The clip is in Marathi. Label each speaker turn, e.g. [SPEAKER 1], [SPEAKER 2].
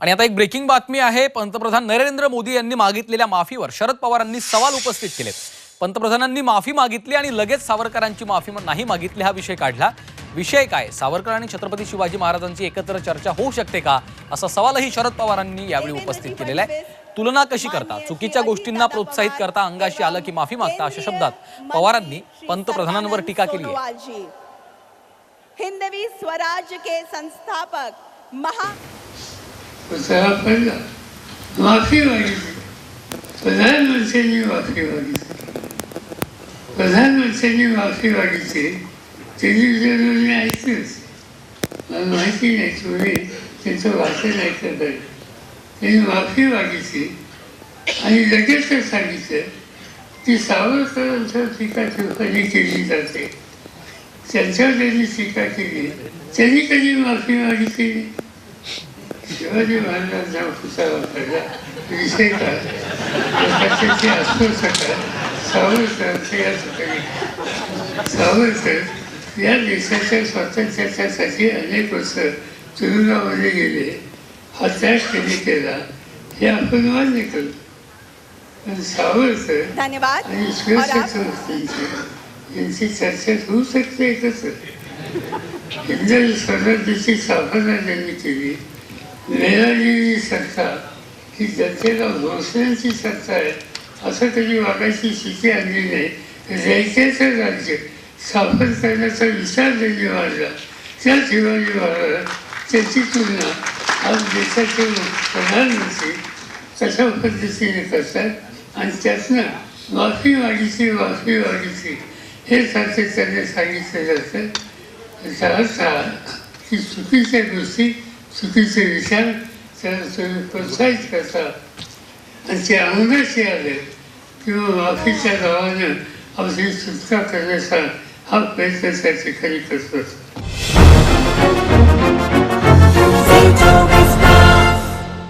[SPEAKER 1] आणि आता एक ब्रेकिंग बातमी आहे. पंतप्रधान नरेंद्र मोदी यांनी मागितलेल्या माफीवर शरद पवारांनी सवाल उपस्थित केलेत. पंतप्रधानांनी माफी मागितली आणि लगेच सावरकरांची माफी नाही मागितली हा विषय काढला. विषय काय? सावरकर आणि छत्रपती शिवाजी महाराजांची एकत्र चर्चा होऊ शकते का? असा सवालही शरद पवारांनी यावेळी उपस्थित केलेला आहे. तुलना कशी करता? चुकीच्या गोष्टींना प्रोत्साहित करता अंगाशी आलं की माफी मागता अशा शब्दात पवारांनी पंतप्रधानांवर टीका केली आहे.
[SPEAKER 2] हिंदवी स्वराज के संस्थापक महा
[SPEAKER 3] उचला पडला माफी मागितली प्रधानमंत्र्यांनी माफी मागितली प्रधानमंत्र्यांनी माफी मागितली टेलिव्हिजनवर मी ऐकलंच मला माहिती नाही तुम्ही त्यांचं वाचन ऐकत आहे त्यांनी माफी मागितली आणि लगेचच सांगितलं की सावरकरांच्या टीका टिप्पणी केली जाते त्यांच्यावर त्यांनी टीका केली त्यांनी कधी माफी मागितली शिवाजी महाराजांचा वापरला या सावरकर या देशाच्या स्वातंत्र्यासाठी अनेक वर्ष तुरुंगामध्ये गेले हा त्याग त्यांनी केला हे आपण मान्य पण सावरकर
[SPEAKER 2] धन्यवाद
[SPEAKER 3] आणि यांची चर्चा होऊ शकते एकत्र हिंदवी स्वराज्याची स्थापना त्यांनी केली मिळालेली सत्ता ही जनतेला भोसण्याची सत्ता आहे. असं कधी वागायची स्थिती आणली नाही रयतेचं राज्य स्थापन करण्याचा विचार त्यांनी मांडला. त्या शिवाजी महाराज त्याची तुलना आज देशाचे प्रधानमंत्री तशा पद्धतीने करतात आणि त्यातनं माफी वाढीची माफी वाढीची हे सातत्याने सांगितलं जातं सहसा की चुकीच्या गोष्टी चुकीचे विचार त्याला तुम्ही प्रोत्साहित करता आणि ते अंगणाशी आले किंवा माफीच्या गावानं आपली सुटका करण्याचा हा प्रयत्न त्या ठिकाणी करतो